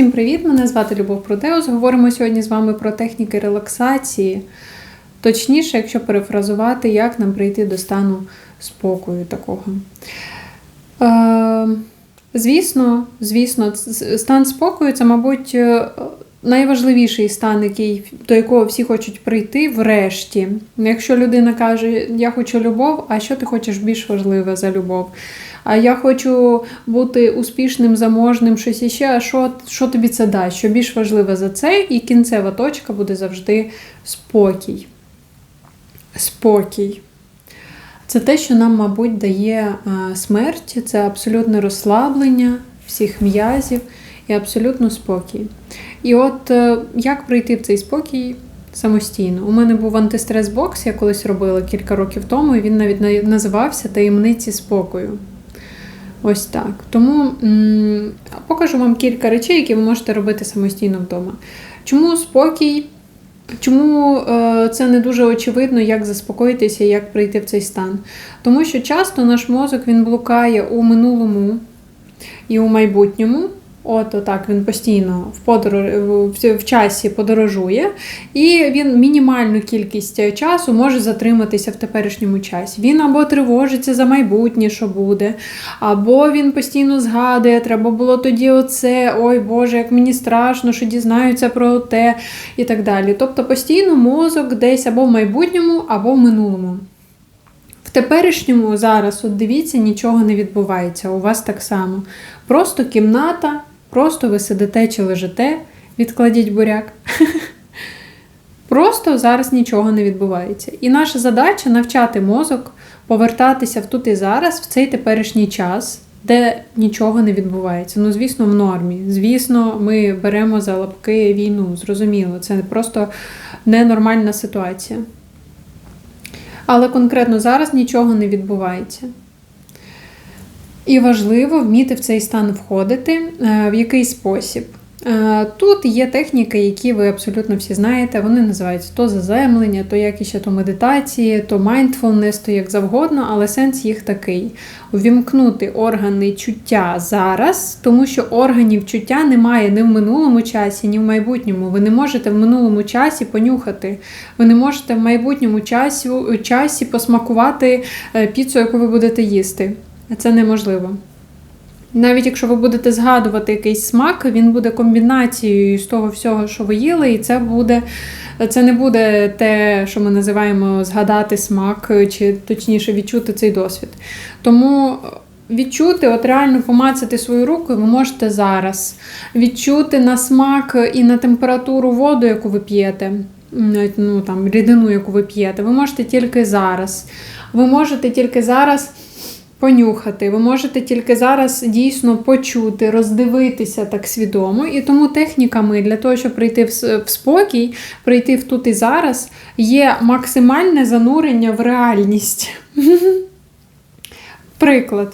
Всім привіт! Мене звати Любов Продеус. Говоримо сьогодні з вами про техніки релаксації. Точніше, якщо перефразувати, як нам прийти до стану спокою такого. Е, звісно, звісно, стан спокою це, мабуть, е, найважливіший стан, який, до якого всі хочуть прийти врешті. Якщо людина каже, я хочу любов, а що ти хочеш більш важливе за любов? А я хочу бути успішним, заможним, щось іще. А що, що тобі це дасть? Що більш важливе за це? І кінцева точка буде завжди спокій. Спокій. Це те, що нам, мабуть, дає е, смерть, це абсолютне розслаблення всіх м'язів і абсолютно спокій. І от е, як прийти в цей спокій самостійно? У мене був антистрес-бокс, я колись робила кілька років тому, і він навіть називався Таємниці спокою. Ось так. Тому м, покажу вам кілька речей, які ви можете робити самостійно вдома. Чому спокій? Чому е, це не дуже очевидно, як заспокоїтися як прийти в цей стан? Тому що часто наш мозок він блукає у минулому і у майбутньому. От отак він постійно в подорож в, в часі подорожує, і він мінімальну кількість часу може затриматися в теперішньому часі. Він або тривожиться за майбутнє, що буде, або він постійно згадує, треба було тоді оце, ой Боже, як мені страшно, що дізнаються про те і так далі. Тобто постійно мозок десь або в майбутньому, або в минулому. В теперішньому зараз, от дивіться, нічого не відбувається. У вас так само. Просто кімната, просто ви сидите чи лежите, відкладіть буряк. Просто зараз нічого не відбувається. І наша задача навчати мозок повертатися в тут і зараз, в цей теперішній час, де нічого не відбувається. Ну, звісно, в нормі. Звісно, ми беремо за лапки війну. Зрозуміло, це просто ненормальна ситуація. Але конкретно зараз нічого не відбувається. І важливо вміти в цей стан входити. Е, В який спосіб? Е, Тут є техніки, які ви абсолютно всі знаєте. Вони називаються то заземлення, то як іще то медитації, то mindfulness, то як завгодно, але сенс їх такий: увімкнути органи чуття зараз, тому що органів чуття немає ні в минулому часі, ні в майбутньому. Ви не можете в минулому часі понюхати. Ви не можете в майбутньому часі, часі посмакувати е, піцу, яку ви будете їсти. Це неможливо. Навіть якщо ви будете згадувати якийсь смак, він буде комбінацією з того всього, що ви їли, і це буде. Це не буде те, що ми називаємо згадати смак, чи точніше відчути цей досвід. Тому відчути, от реально помацати свою руку, ви можете зараз. Відчути на смак і на температуру воду, яку ви п'єте, ну, там, рідину, яку ви п'єте, ви можете тільки зараз. Ви можете тільки зараз понюхати. Ви можете тільки зараз дійсно почути, роздивитися так свідомо. І тому техніками для того, щоб прийти в спокій, прийти в тут і зараз, є максимальне занурення в реальність. Приклад.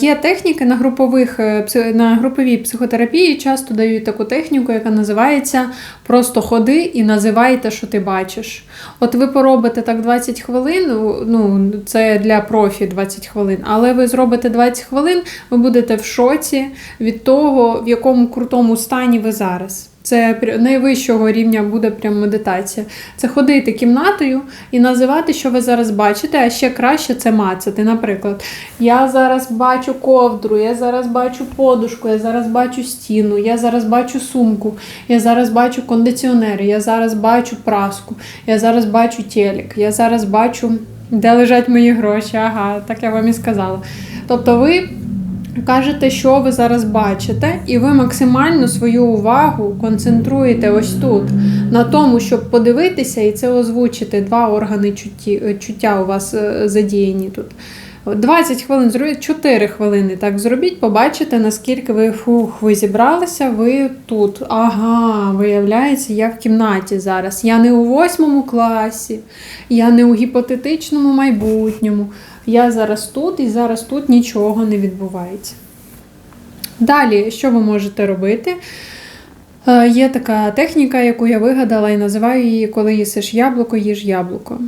Є техніки на групових е, на груповій психотерапії. Часто дають таку техніку, яка називається Просто ходи і називай те, що ти бачиш. От ви поробите так 20 хвилин, ну це для профі 20 хвилин, але ви зробите 20 хвилин, ви будете в шоці від того, в якому крутому стані ви зараз. Це найвищого рівня буде прям медитація. Це ходити кімнатою і називати, що ви зараз бачите, а ще краще це мацати. Наприклад, я зараз бачу ковдру, я зараз бачу подушку, я зараз бачу стіну, я зараз бачу сумку, я зараз бачу кондиціонер, я зараз бачу праску, я зараз бачу телек, я зараз бачу, де лежать мої гроші. Ага, так я вам і сказала. Тобто ви кажете, що ви зараз бачите, і ви максимально свою увагу концентруєте ось тут, на тому, щоб подивитися і це озвучити. Два органи чутті, е, чуття у вас е, задіяні тут. 20 хвилин зробіть, 4 хвилини так зробіть, побачите, наскільки ви фух, ви зібралися, ви тут. Ага, виявляється, я в кімнаті зараз. Я не у восьмому класі, я не у гіпотетичному майбутньому. Я зараз тут і зараз тут нічого не відбувається. Далі, що ви можете робити? Е, Є така техніка, яку я вигадала і називаю її, коли їсиш яблуко, їж яблуко.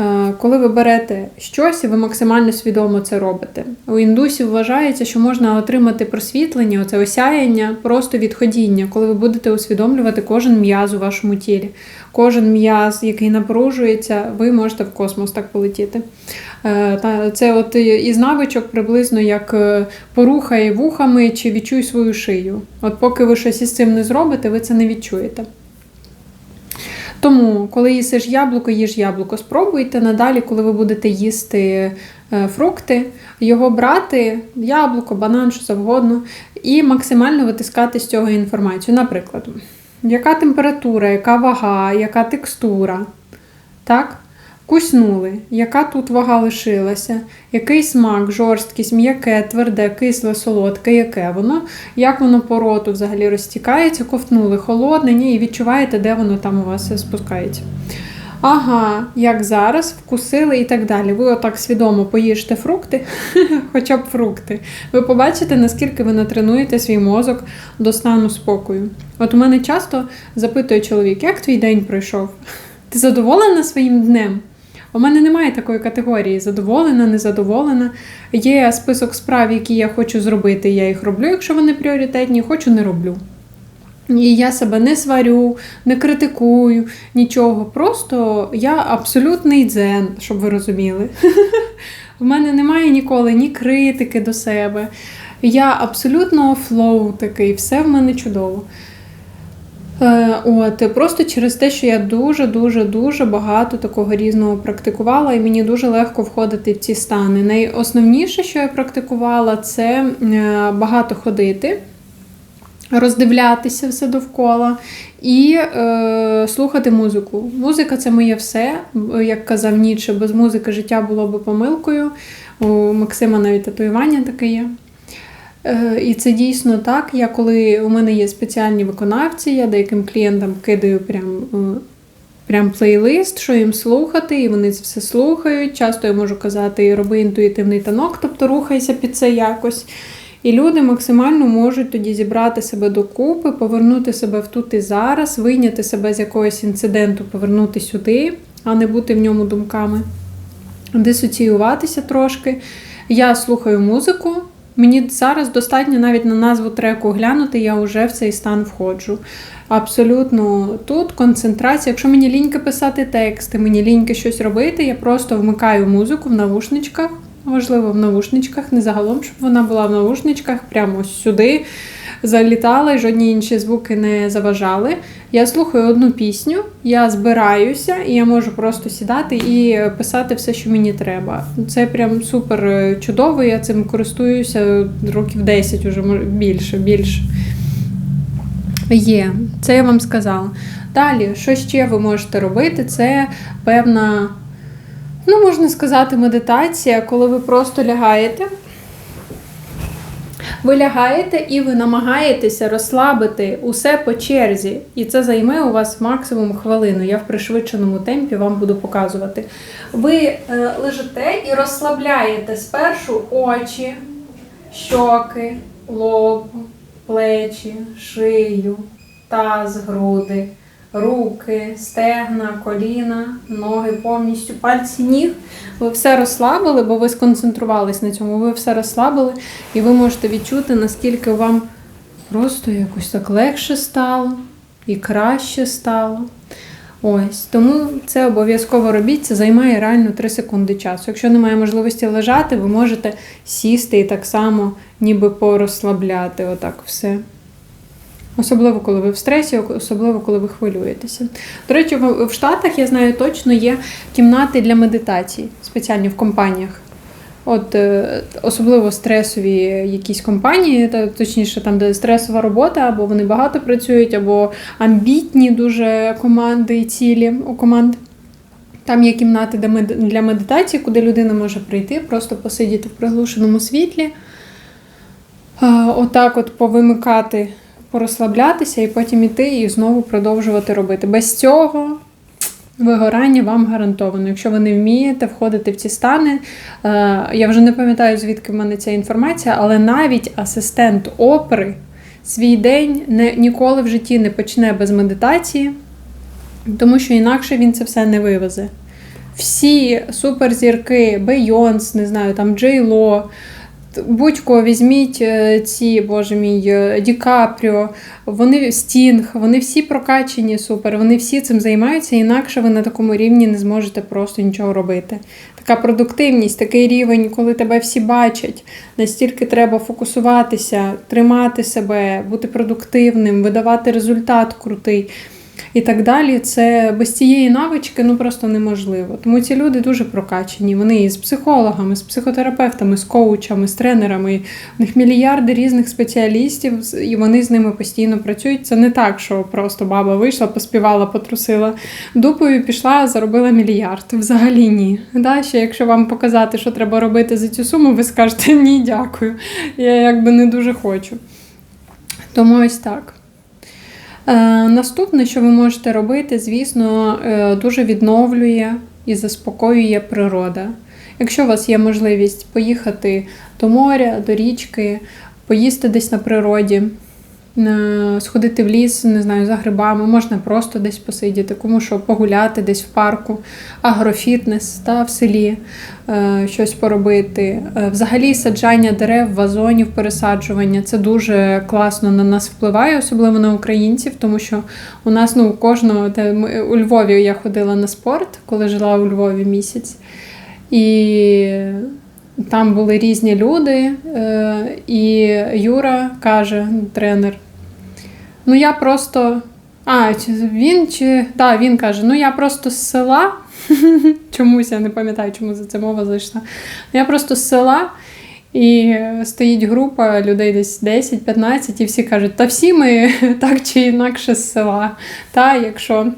Е, коли ви берете щось ви максимально свідомо це робите. У індусів вважається, що можна отримати просвітлення, оце осяяння просто від ходіння, коли ви будете усвідомлювати кожен м'яз у вашому тілі. Кожен м'яз, який напружується, ви можете в космос так полетіти. Е, це от із навичок приблизно як е, порухай вухами чи відчуй свою шию. От поки ви щось із цим не зробите, ви це не відчуєте. Тому, коли їсиш яблуко, їж яблуко. Спробуйте надалі, коли ви будете їсти е, фрукти, його брати, яблуко, банан, що завгодно, і максимально витискати з цього інформацію. Наприклад, яка температура, яка вага, яка текстура. Так? Куснули, яка тут вага лишилася, який смак, жорсткість, м'яке, тверде, кисле, солодке, яке воно, як воно по роту взагалі розтікається, ковтнули холодне, ні, і відчуваєте, де воно там у вас спускається. Ага, як зараз, вкусили і так далі. Ви отак свідомо поїжте фрукти, хоча б фрукти. Ви побачите, наскільки ви натренуєте свій мозок до стану спокою. От у мене часто запитує чоловік, як твій день пройшов? Ти задоволена своїм днем? У мене немає такої категорії задоволена, незадоволена. Є список справ, які я хочу зробити, я їх роблю, якщо вони пріоритетні, хочу не роблю. І я себе не сварю, не критикую, нічого. Просто я абсолютний дзен, щоб ви розуміли. У мене немає ніколи ні критики до себе. Я абсолютно флоу такий, все в мене чудово. Е, от Просто через те, що я дуже-дуже дуже багато такого різного практикувала, і мені дуже легко входити в ці стани. Найосновніше, що я практикувала, це е, багато ходити, роздивлятися все довкола і е, слухати музику. Музика це моє все. Як казав Ніче, без музики життя було би помилкою. У Максима навіть татуювання таке є. Е, і це дійсно так. Я коли у мене є спеціальні виконавці, я деяким клієнтам кидаю прям е, прям плейлист, що їм слухати, і вони це все слухають. Часто я можу казати, роби інтуїтивний танок, тобто рухайся під це якось. І люди максимально можуть тоді зібрати себе докупи, повернути себе в тут і зараз, вийняти себе з якогось інциденту, повернути сюди, а не бути в ньому думками, дисоціюватися трошки. Я слухаю музику. Мені зараз достатньо навіть на назву треку глянути, я вже в цей стан входжу. Абсолютно тут концентрація. Якщо мені ліньки писати тексти, мені ліньки щось робити, я просто вмикаю музику в навушничках. Важливо в навушничках, не загалом, щоб вона була в навушничках, прямо сюди залітала і жодні інші звуки не заважали. Я слухаю одну пісню, я збираюся, і я можу просто сідати і писати все, що мені треба. Це прям супер е, чудово. Я цим користуюся років 10 уже більше, більше. Є, це я вам сказала. Далі, що ще ви можете робити? Це певна, ну, можна сказати, медитація, коли ви просто лягаєте. Ви лягаєте і ви намагаєтеся розслабити усе по черзі. І це займе у вас максимум хвилину. Я в пришвидшеному темпі вам буду показувати. Ви е, лежите і розслабляєте спершу очі, щоки, лоб, плечі, шию, таз, груди руки, стегна, коліна, ноги повністю, пальці ніг. Ви все розслабили, бо ви сконцентрувались на цьому. Ви все розслабили, і ви можете відчути, наскільки вам просто якось так легше стало і краще стало. Ось, тому це обов'язково робіть, це займає реально 3 секунди часу. Якщо немає можливості лежати, ви можете сісти і так само ніби порозслабляти. Отак все. Особливо, коли ви в стресі, особливо, коли ви хвилюєтеся. До речі, в Штатах я знаю точно є кімнати для медитації спеціальні в компаніях. От е, особливо стресові якісь компанії, точніше, там, де стресова робота, або вони багато працюють, або амбітні дуже команди і цілі у команд. Там є кімнати для медитації, куди людина може прийти, просто посидіти в приглушеному світлі. Отак, от повимикати порозслаблятися і потім іти і знову продовжувати робити. Без цього вигорання вам гарантовано. Якщо ви не вмієте входити в ці стани, е, я вже не пам'ятаю, звідки в мене ця інформація, але навіть асистент опери свій день не, ніколи в житті не почне без медитації, тому що інакше він це все не вивезе. всі суперзірки, Бейонс, не знаю, там Джей Ло, Будь-кого візьміть е, ці, боже мій, е, Ді Капріо, вони Стінг, вони всі прокачені супер, вони всі цим займаються, інакше ви на такому рівні не зможете просто нічого робити. Така продуктивність, такий рівень, коли тебе всі бачать, настільки треба фокусуватися, тримати себе, бути продуктивним, видавати результат крутий і так далі. Це без цієї навички ну просто неможливо. Тому ці люди дуже прокачені. Вони і з психологами, з психотерапевтами, з коучами, з тренерами. У них мільярди різних спеціалістів, і вони з ними постійно працюють. Це не так, що просто баба вийшла, поспівала, потрусила дупою, пішла, заробила мільярд. Взагалі ні. Да? Ще якщо вам показати, що треба робити за цю суму, ви скажете ні, дякую. Я якби не дуже хочу. Тому ось так. Е, наступне, що ви можете робити, звісно, е, дуже відновлює і заспокоює природа. Якщо у вас є можливість поїхати до моря, до річки, поїсти десь на природі, сходити в ліс, не знаю, за грибами, можна просто десь посидіти, кому що погуляти десь в парку, агрофітнес та в селі е, щось поробити. Е, взагалі, саджання дерев, вазонів, пересаджування це дуже класно на нас впливає, особливо на українців, тому що у нас ну, у кожного те, ми, у Львові я ходила на спорт, коли жила у Львові місяць. І там були різні люди, і Юра каже, тренер, ну я просто. А, чи він чи. Так, він каже, ну я просто з села. Чомусь я не пам'ятаю, чому за це мова зайшла. Я просто з села. І стоїть група людей десь 10-15, і всі кажуть, та всі ми так чи інакше з села. Та, якщо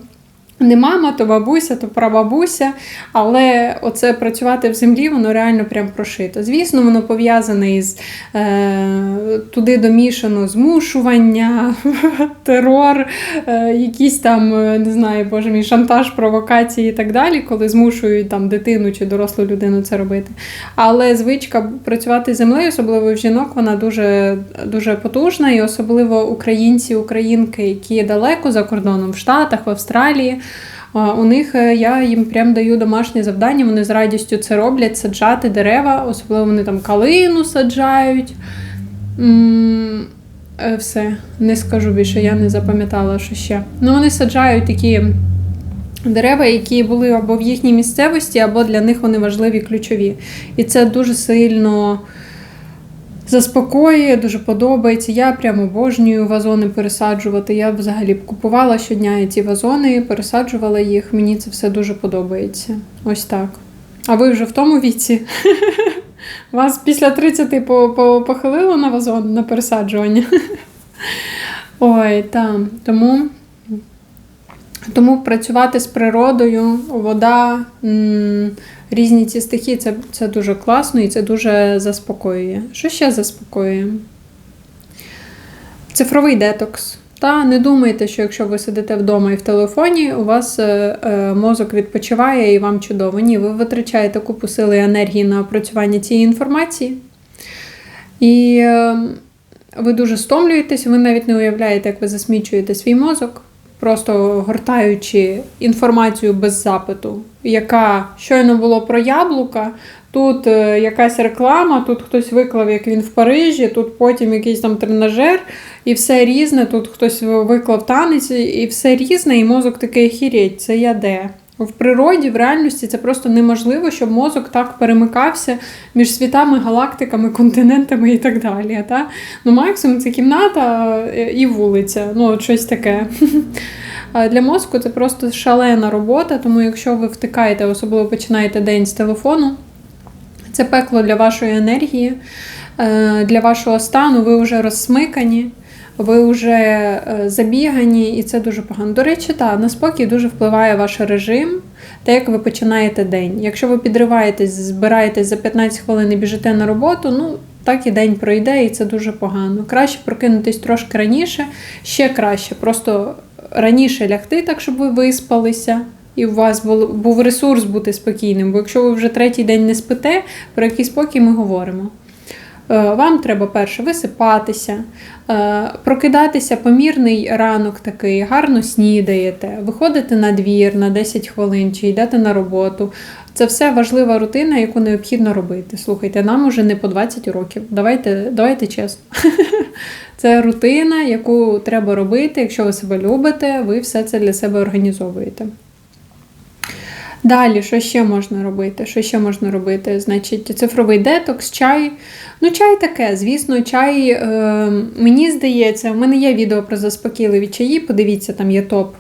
не мама, то бабуся, то прабабуся, але оце працювати в землі, воно реально прям прошито. Звісно, воно пов'язане із е, туди домішано змушування, терор, е, якісь там, е, не знаю, боже мій, шантаж, провокації і так далі, коли змушують там дитину чи дорослу людину це робити. Але звичка працювати з землею, особливо в жінок, вона дуже, дуже потужна, і особливо українці, українки, які далеко за кордоном в Штатах, в Австралії. У них е, я їм прям даю домашнє завдання, вони з радістю це роблять, саджати дерева, особливо вони там калину саджають. Е, все, не скажу більше, я не запам'ятала, що ще. Ну, вони саджають такі дерева, які були або в їхній місцевості, або для них вони важливі ключові. І це дуже сильно заспокоює, дуже подобається. Я прямо обожнюю вазони пересаджувати. Я взагалі купувала щодня ці вазони, пересаджувала їх. Мені це все дуже подобається. Ось так. А ви вже в тому віці? Вас після 30 похилило на вазон на пересаджування? Ой, там. Тому. Тому працювати з природою, вода, різні ці стихії це, це дуже класно і це дуже заспокоює. Що ще заспокоює? Цифровий детокс. Та не думайте, що якщо ви сидите вдома і в телефоні, у вас е, е, мозок відпочиває і вам чудово. Ні, ви витрачаєте купу сили енергії на опрацювання цієї інформації. І е, ви дуже стомлюєтесь, ви навіть не уявляєте, як ви засмічуєте свій мозок просто гортаючи інформацію без запиту, яка щойно було про яблука. Тут е, якась реклама, тут хтось виклав, як він в Парижі, тут потім якийсь там тренажер, і все різне. Тут хтось виклав танець, і все різне, і мозок такий хірєть, це я де. В природі, в реальності це просто неможливо, щоб мозок так перемикався між світами, галактиками, континентами і так далі. Та? Ну, Максимум це кімната е, і вулиця, ну щось таке. А Для мозку це просто шалена робота, тому якщо ви втикаєте, особливо починаєте день з телефону, це пекло для вашої енергії, е, для вашого стану, ви вже розсмикані ви вже е, забігані, і це дуже погано. До речі, так, на спокій дуже впливає ваш режим, те, як ви починаєте день. Якщо ви підриваєтесь, збираєтесь за 15 хвилин і біжите на роботу, ну так і день пройде, і це дуже погано. Краще прокинутись трошки раніше, ще краще. Просто раніше лягти, так щоб ви виспалися. І у вас був ресурс бути спокійним, бо якщо ви вже третій день не спите, про який спокій ми говоримо. Е, Вам треба перше висипатися, е, прокидатися помірний ранок такий, гарно снідаєте, виходите на двір на 10 хвилин чи йдете на роботу. Це все важлива рутина, яку необхідно робити. Слухайте, нам уже не по 20 років. Давайте, давайте чесно. Це рутина, яку треба робити. Якщо ви себе любите, ви все це для себе організовуєте. Далі, що ще можна робити? Що ще можна робити? Значить, цифровий детокс, чай. Ну, чай таке, звісно, чай, е, мені здається, в мене є відео про заспокійливі чаї. Подивіться, там є топ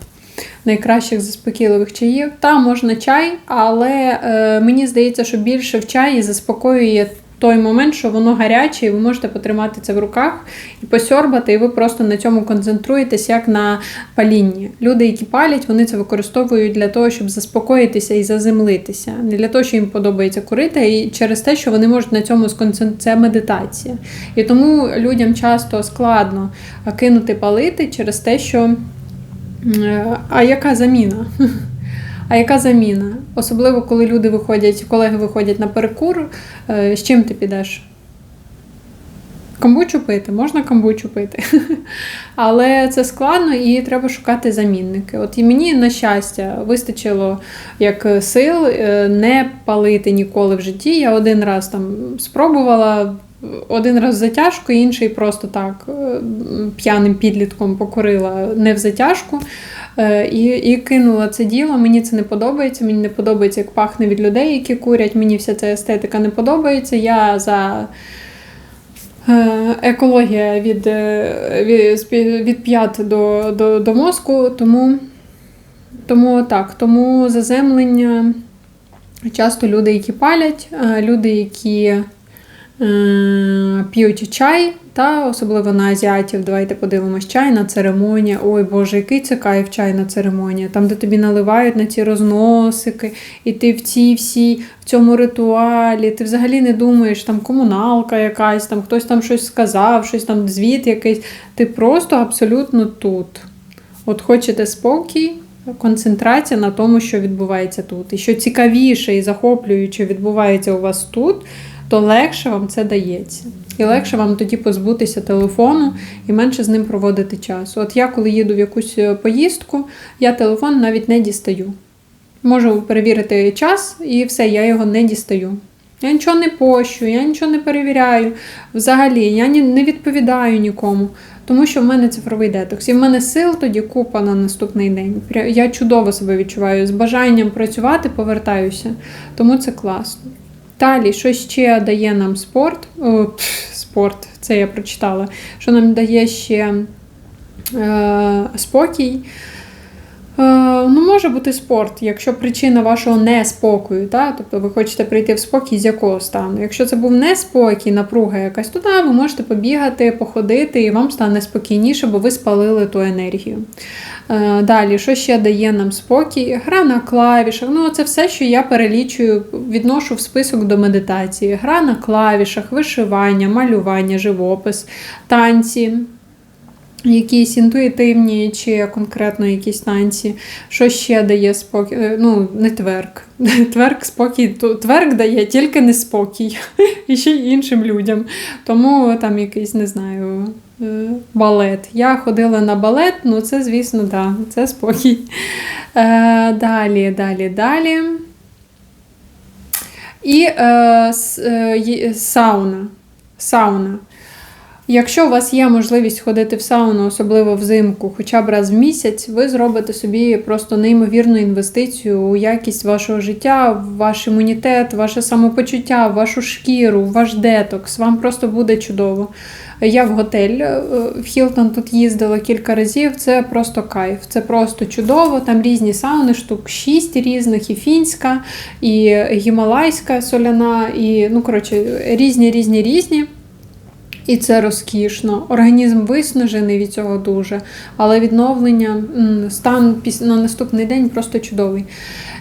найкращих заспокійливих чаїв. Там можна чай, але е, мені здається, що більше в чаї заспокоює той момент, що воно гаряче, і ви можете потримати це в руках і посьорбати, і ви просто на цьому концентруєтесь, як на палінні. Люди, які палять, вони це використовують для того, щоб заспокоїтися і заземлитися. Не для того, що їм подобається курити, і через те, що вони можуть на цьому сконцентруватися. Це медитація. І тому людям часто складно кинути палити через те, що. Е, а яка заміна? А яка заміна? Особливо, коли люди виходять, колеги виходять на перекур, е, з чим ти підеш? Камбучу пити, можна камбучу пити. Але це складно і треба шукати замінники. От і мені, на щастя, вистачило як сил е, не палити ніколи в житті. Я один раз там спробувала. Один раз в затяжку, інший просто так п'яним підлітком покорила не в затяжку. Е, і і кинула це діло. Мені це не подобається. Мені не подобається, як пахне від людей, які курять. Мені вся ця естетика не подобається. Я за е, екологія від е, від, від п'ят до, до, до мозку, тому, тому так, тому заземлення. Часто люди, які палять, люди, які е, п'ють чай, та особливо на азіатів, давайте подивимось, чайна церемонія. Ой Боже, який це кайф чайна церемонія, там, де тобі наливають на ці розносики, і ти в цій всій, в цьому ритуалі, ти взагалі не думаєш, там комуналка якась, там хтось там щось сказав, щось там звіт якийсь. Ти просто абсолютно тут. От хочете спокій, концентрація на тому, що відбувається тут. І що цікавіше і захоплююче відбувається у вас тут, то легше вам це дається. І легше вам тоді позбутися телефону і менше з ним проводити час. От я, коли їду в якусь е, поїздку, я телефон навіть не дістаю. Можу перевірити час і все, я його не дістаю. Я нічого не пощу, я нічого не перевіряю. Взагалі, я не відповідаю нікому, тому що в мене цифровий детокс. І в мене сил тоді купа на наступний день. Я чудово себе відчуваю. З бажанням працювати повертаюся, тому це класно. Далі, що ще дає нам спорт? О, спорт, це я прочитала. Що нам дає ще е, спокій? Е, ну, Може бути спорт, якщо причина вашого неспокою, та? тобто ви хочете прийти в спокій з якого стану. Якщо це був неспокій, напруга якась, то да, ви можете побігати, походити, і вам стане спокійніше, бо ви спалили ту енергію. Е, далі, що ще дає нам спокій? Гра на клавішах. Ну, це все, що я перелічую, відношу в список до медитації. Гра на клавішах, вишивання, малювання, живопис, танці. Якісь інтуїтивні чи конкретно якісь танці, що ще дає спокій. Е, ну, не тверк. Тверк спокій, тверк дає тільки не спокій і ще й іншим людям. Тому там якийсь, не знаю, е, балет. Я ходила на балет, ну це, звісно, да, це спокій. Е, Далі, далі, далі. І е, сауна. Сауна. Якщо у вас є можливість ходити в сауну, особливо взимку, хоча б раз в місяць, ви зробите собі просто неймовірну інвестицію у якість вашого життя, в ваш імунітет, ваше самопочуття, вашу шкіру, ваш детокс. Вам просто буде чудово. Я в готель е, в Хілтон тут їздила кілька разів. Це просто кайф, це просто чудово. Там різні сауни, штук шість різних, і фінська, і гімалайська соляна, і ну коротше, різні, різні, різні. І це розкішно. Організм виснажений від цього дуже, але відновлення, стан на наступний день просто чудовий.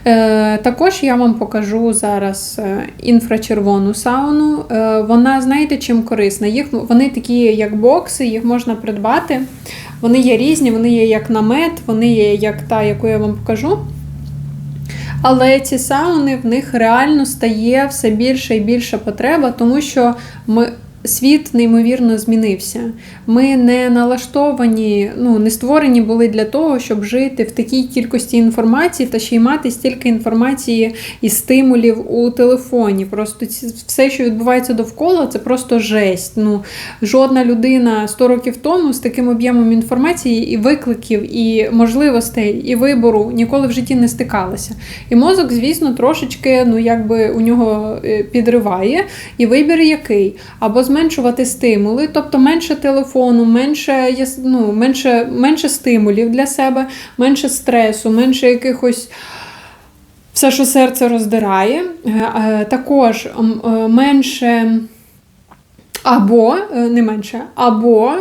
Е, також я вам покажу зараз е, інфрачервону сауну. Е, вона, знаєте, чим корисна? Їх, Вони такі, як бокси, їх можна придбати. Вони є різні, вони є як намет, вони є як та, яку я вам покажу. Але ці сауни в них реально стає все більше і більше потреба, тому що ми світ неймовірно змінився. Ми не налаштовані, ну не створені були для того, щоб жити в такій кількості інформації та ще й мати стільки інформації і стимулів у телефоні. Просто все, що відбувається довкола, це просто жесть. Ну жодна людина 100 років тому з таким об'ємом інформації і викликів, і можливостей, і вибору ніколи в житті не стикалася. І мозок, звісно, трошечки ну якби у нього е, підриває. І вибір який? Або зменшувати стимули, тобто менше телефону, менше, ну, менше, менше стимулів для себе, менше стресу, менше якихось. Все, що серце роздирає, Е, е, також е, менше або не менше, або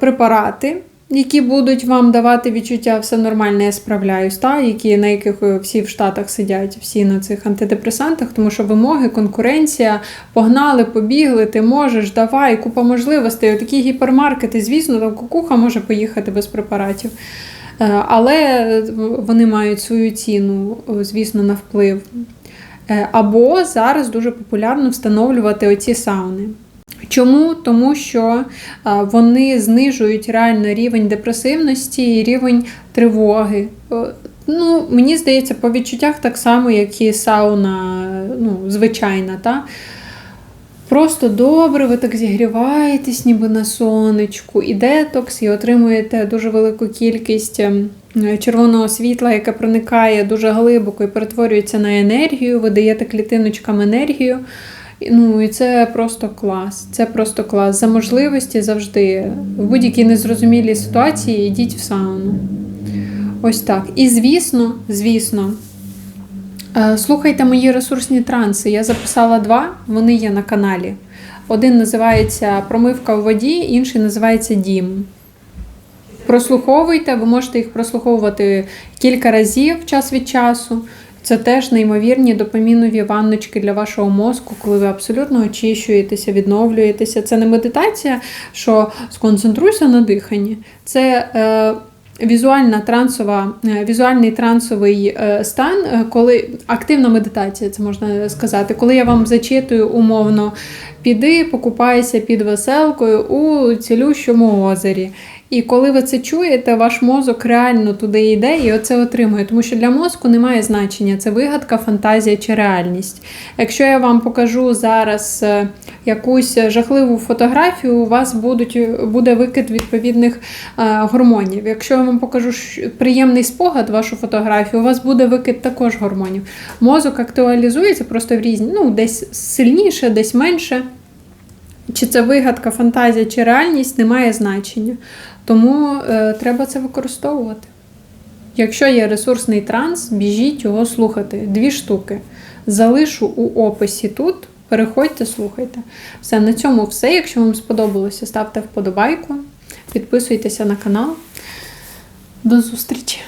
препарати, які будуть вам давати відчуття все нормально, я справляюсь, та, які, на яких е, всі в Штатах сидять, всі на цих антидепресантах, тому що вимоги, конкуренція, погнали, побігли, ти можеш, давай, купа можливостей. Такі гіпермаркети, звісно, там кукуха може поїхати без препаратів. Е, Але вони мають свою ціну, е, звісно, на вплив. Е, Або зараз дуже популярно встановлювати оці сауни. Чому? Тому що вони знижують реально рівень депресивності і рівень тривоги. Е, Ну, мені здається, по відчуттях так само, як і сауна ну, звичайна. Та? Просто добре, ви так зігріваєтесь, ніби на сонечку, і детокс, і отримуєте дуже велику кількість ем, червоного світла, яке проникає дуже глибоко і перетворюється на енергію, ви даєте клітиночкам енергію. Ну і це просто клас. Це просто клас. За можливості завжди в будь-якій незрозумілій ситуації йдіть в сауну. Ось так. І звісно, звісно, е, слухайте мої ресурсні транси. Я записала два, вони є на каналі. Один називається Промивка в воді, інший називається Дім. Прослуховуйте, ви можете їх прослуховувати кілька разів час від часу. Це теж неймовірні допамінові ванночки для вашого мозку, коли ви абсолютно очищуєтеся, відновлюєтеся. Це не медитація, що сконцентруйся на диханні. Це е, візуальна трансова, е, візуальний трансовий е, стан, е, коли активна медитація, це можна сказати, коли я вам зачитую умовно. Піди, покупайся під веселкою у цілющому озері. І коли ви це чуєте, ваш мозок реально туди йде і оце отримує. Тому що для мозку немає значення, це вигадка, фантазія чи реальність. Якщо я вам покажу зараз е, якусь жахливу фотографію, у вас будуть, буде викид відповідних е, гормонів. Якщо я вам покажу приємний спогад, вашу фотографію, у вас буде викид також гормонів. Мозок актуалізується просто в різні, ну, десь сильніше, десь менше. Чи це вигадка, фантазія, чи реальність, не має значення. Тому е, треба це використовувати. Якщо є ресурсний транс, біжіть його слухати. Дві штуки. Залишу у описі тут. Переходьте, слухайте. Все, на цьому все. Якщо вам сподобалося, ставте вподобайку, підписуйтеся на канал. До зустрічі!